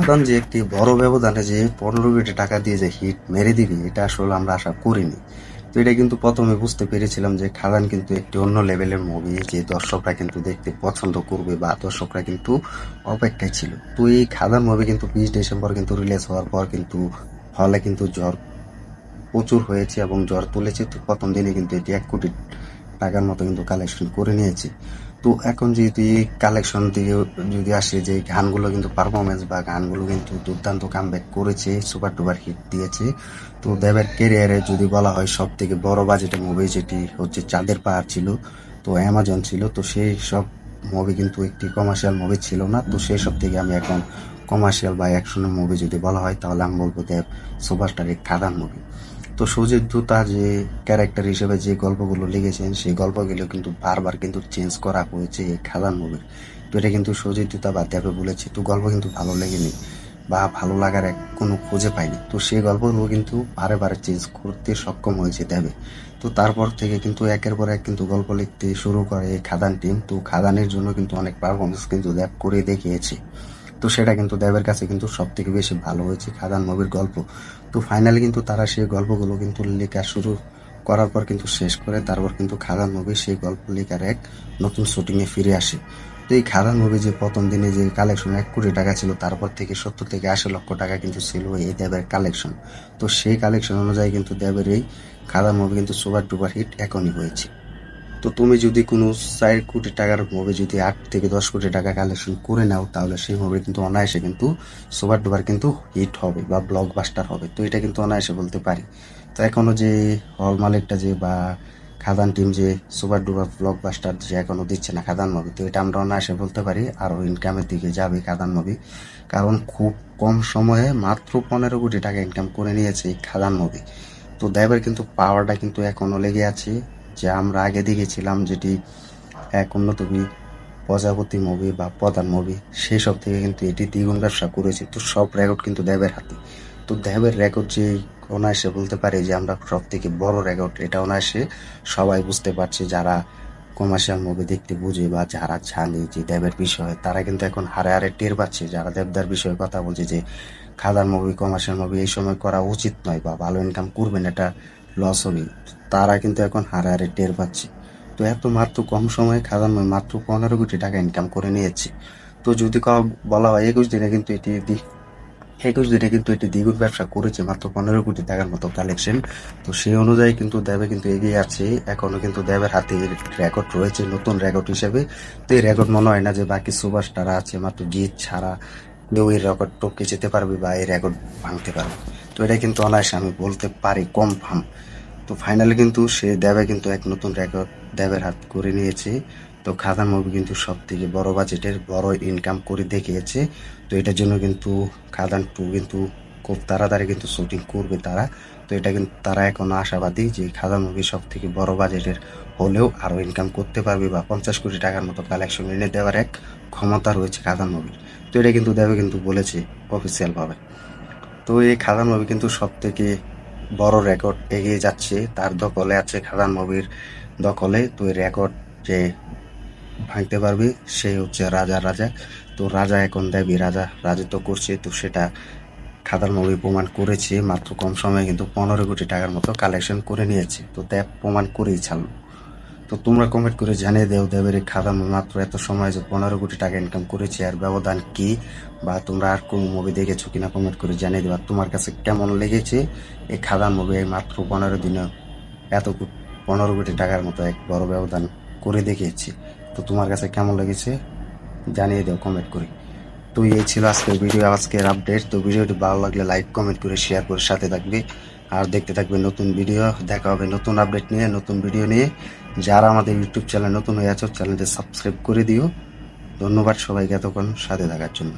খাদান যে একটি বড় ব্যবধানে যে পনেরো কোটি টাকা দিয়ে যে হিট মেরে দিবি, এটা আসলে আমরা আশা করিনি। তো এটা কিন্তু প্রথমে বুঝতে পেরেছিলাম যে খাদান কিন্তু একটি অন্য লেভেলের মুভি যে দর্শকরা কিন্তু দেখতে পছন্দ করবে বা দর্শকরা কিন্তু অপেক্ষায় ছিল। তো এই খাদান মুভি কিন্তু বিশ ডিসেম্বর কিন্তু রিলিজ হওয়ার পর কিন্তু হলে কিন্তু জ্বর প্রচুর হয়েছে এবং জ্বর তুলেছে। তো প্রথম দিনে কিন্তু এটি এক কোটি টাকার মতো কিন্তু কালেকশন করে নিয়েছে। তো এখন যদি কালেকশন থেকে যদি আসে যে গানগুলো কিন্তু পারফরমেন্স বা গানগুলো কিন্তু দুর্দান্ত কামব্যাক করেছে সুপার টুপার হিট দিয়েছে, তো দেবের কেরিয়ারে যদি বলা হয় সব থেকে বড় বাজেটের মুভি যেটি হচ্ছে চাঁদের পাহাড় ছিল, তো অ্যামাজন ছিল, তো সেই সব মুভি কিন্তু একটি কমার্শিয়াল মুভি ছিল না, তো সেই সব থেকে আমি এখন কমার্শিয়াল বা অ্যাকশনের মুভি যদি বলা হয়, তাহলে আমি বলব দেব সুপারস্টারের খাদান মুভি তো সুজিত যে ক্যারেক্টার হিসেবে যে গল্পগুলো লিখেছেন, সেই গল্পগুলো কিন্তু বারবার কিন্তু চেঞ্জ করা হয়েছে এই খাদান মুভির তো এটা কিন্তু সুজিত দূতা বা দেবে বলেছে, তো গল্প কিন্তু ভালো লেগেনি বা ভালো লাগার এক কোনো খুঁজে পাইনি। তো সেই গল্পগুলো কিন্তু বারে বারে চেঞ্জ করতে সক্ষম হয়েছে দেবে। তো তারপর থেকে কিন্তু একের পর এক কিন্তু গল্প লিখতে শুরু করে এই খাদান টিম তো খাদানের জন্য কিন্তু অনেক পারফরমেন্স কিন্তু দেব করে দেখিয়েছে। তো সেটা কিন্তু দেবের কাছে কিন্তু সব থেকে বেশি ভালো হয়েছে, খাদান মুভির গল্প। তো ফাইনালি কিন্তু তারা সেই গল্পগুলো কিন্তু লেখা শুরু করার পর কিন্তু শেষ করে, তারপর কিন্তু খাদান মুভি সেই গল্প লেখার এক নতুন শুটিংয়ে ফিরে আসে। তো এই খাদান মুভি যে প্রথম দিনে যে কালেকশন এক কোটি টাকা ছিল, তারপর থেকে সত্তর থেকে আশি লক্ষ টাকা কিন্তু ছিল এই দেবের কালেকশন তো সেই কালেকশন অনুযায়ী কিন্তু দেবের এই খাদান মুভি কিন্তু সুপার ডুপার হিট এখনই হয়েছে। তো তুমি যদি কোনো চার কোটি টাকার মুভি যদি আট থেকে দশ কোটি টাকা কালেকশন করে নাও, তাহলে সেই মুভি কিন্তু অনায়াসে কিন্তু সুপার ডুপার কিন্তু হিট হবে বা ব্লকবাস্টার হবে। তো এটা কিন্তু অনায়াসে বলতে পারি। তো এখনও যে হল মালিকটা যে বা খাদান টিম যে সুপার ডুপার ব্লকবাস্টার যে এখনও দিচ্ছে না খাদান মুভি, তো এটা আমরা অনায়াসে বলতে পারি। আরও ইনকামের দিকে যাবে খাদান মুভি। কারণ খুব কম সময়ে মাত্র পনেরো কোটি টাকা ইনকাম করে নিয়েছে খাদান মুভি। তো দেবের কিন্তু পাওয়ারটা কিন্তু এখনও লেগে আছে। যে আমরা আগে দেখেছিলাম যেটি এক অন্যতম প্রজাপতি মুভি বা প্রধান মুভি সেই সব থেকে কিন্তু এটি দ্বিগুণ ব্যবসা করেছে। তো সব রেকর্ড কিন্তু দেবের হাতে। তো দেবের রেকর্ড যে অনায়াসে বলতে পারি যে আমরা সব থেকে বড় রেকর্ড এটা অনায়াসে সবাই বুঝতে পারছে যারা কমার্শিয়াল মুভি দেখতে বুঝে বা যারা জানে যে দেবের বিষয়ে, তারা কিন্তু এখন হারে হারে টের পাচ্ছে। যারা দেবদার বিষয়ে কথা বলছে যে খাদার মুভি কমার্শিয়াল মুভি এই সময় করা উচিত নয় বা ভালো ইনকাম করবেন, এটা লস হবে তারা কিন্তু এখন হারে হারে টের পাচ্ছে। তো এত মাত্র কম সময়ে খাদান মুভি মাত্র পনেরো কোটি টাকা ইনকাম করে নিয়েছে। তো যদি বলা হয় একুশ দিনে কিন্তু এটি একুশ দিনে কিন্তু এটি দ্বিগুণ ব্যবসা করেছে মাত্র পনেরো কোটি টাকার মতো কালেকশন তো সেই অনুযায়ী কিন্তু দেবে কিন্তু এগিয়ে আছে। এখনও কিন্তু দেবের হাতে রেকর্ড রয়েছে, নতুন রেকর্ড হিসেবে। তো এই রেকর্ড মনে হয় না যে বাকি সুপারস্টার আছে, মাত্র জিত ছাড়া কেউ এই রেকর্ড টপকে যেতে পারবে বা এই রেকর্ড ভাঙতে পারবে। তো এটা কিন্তু অনায়াসে আমি বলতে পারি কনফার্ম তো ফাইনালি কিন্তু সে দেবে কিন্তু এক নতুন রেকর্ড দেবের হাত করে নিয়েছে। তো খাদান মুভি কিন্তু সব থেকে বড় বাজেটের বড় ইনকাম করে দেখিয়েছে। তো এটার জন্য কিন্তু খাদান টু কিন্তু খুব তাড়াতাড়ি কিন্তু শুটিং করবে তারা। তো এটা কিন্তু তারা এখনও আশাবাদী যে খাদান মুভি সব থেকে বড় বাজেটের হলেও আরও ইনকাম করতে পারবে বা পঞ্চাশ কোটি টাকার মতো কালেকশন এনে দেওয়ার এক ক্ষমতা রয়েছে খাদান মুভির তো এটা কিন্তু দেবে কিন্তু বলেছে অফিসিয়ালভাবে তো এই খাদান মুভি কিন্তু সব থেকে বড় রেকর্ড এগিয়ে যাচ্ছে, তার দখলে আছে খাদান মুভির দখলে। তুই রেকর্ড যে ভাঙতে পারবি, সে হচ্ছে রাজা রাজা। তো রাজা এখন দেবী, রাজা রাজত্ব করছে, তো সেটা খাদার মুভি প্রমাণ করেছে, মাত্র কম সময়ে কিন্তু পনেরো কোটি টাকার মতো কালেকশন করে নিয়েছে। তো দেব প্রমাণ করেই ছাড়লো। তো তোমরা কমেন্ট করে জানিয়ে দেও, দেবের এই খাদা মুভি মাত্র এত সময় যে পনেরো কোটি টাকা ইনকাম করেছে, আর ব্যবধান কি? বা তোমরা আর কোন মুভি দেখেছ কিনা কমেন্ট করে জানিয়ে দেবা। তোমার কাছে কেমন লেগেছে এই খাদান মুভি মাত্র পনেরো দিনে এত পনেরো কোটি টাকার মতো এক বড় ব্যবধান করে দেখিয়েছি? তো তোমার কাছে কেমন লেগেছে? জানিয়ে দাও কমেন্ট করে। তো এই ছিল আজকের ভিডিও আজকের আপডেট তো ভিডিওটি ভালো লাগলে লাইক কমেন্ট করে শেয়ার করে সাথে থাকবে। আর দেখতে থাকবে নতুন ভিডিও, দেখা হবে নতুন আপডেট নিয়ে, নতুন ভিডিও নিয়ে। যারা আমাদের ইউটিউব চ্যানেল নতুন হয়ে আছো চ্যানেলটি সাবস্ক্রাইব করে দিও। ধন্যবাদ সবাইকে এতক্ষণ সাথে থাকার জন্য।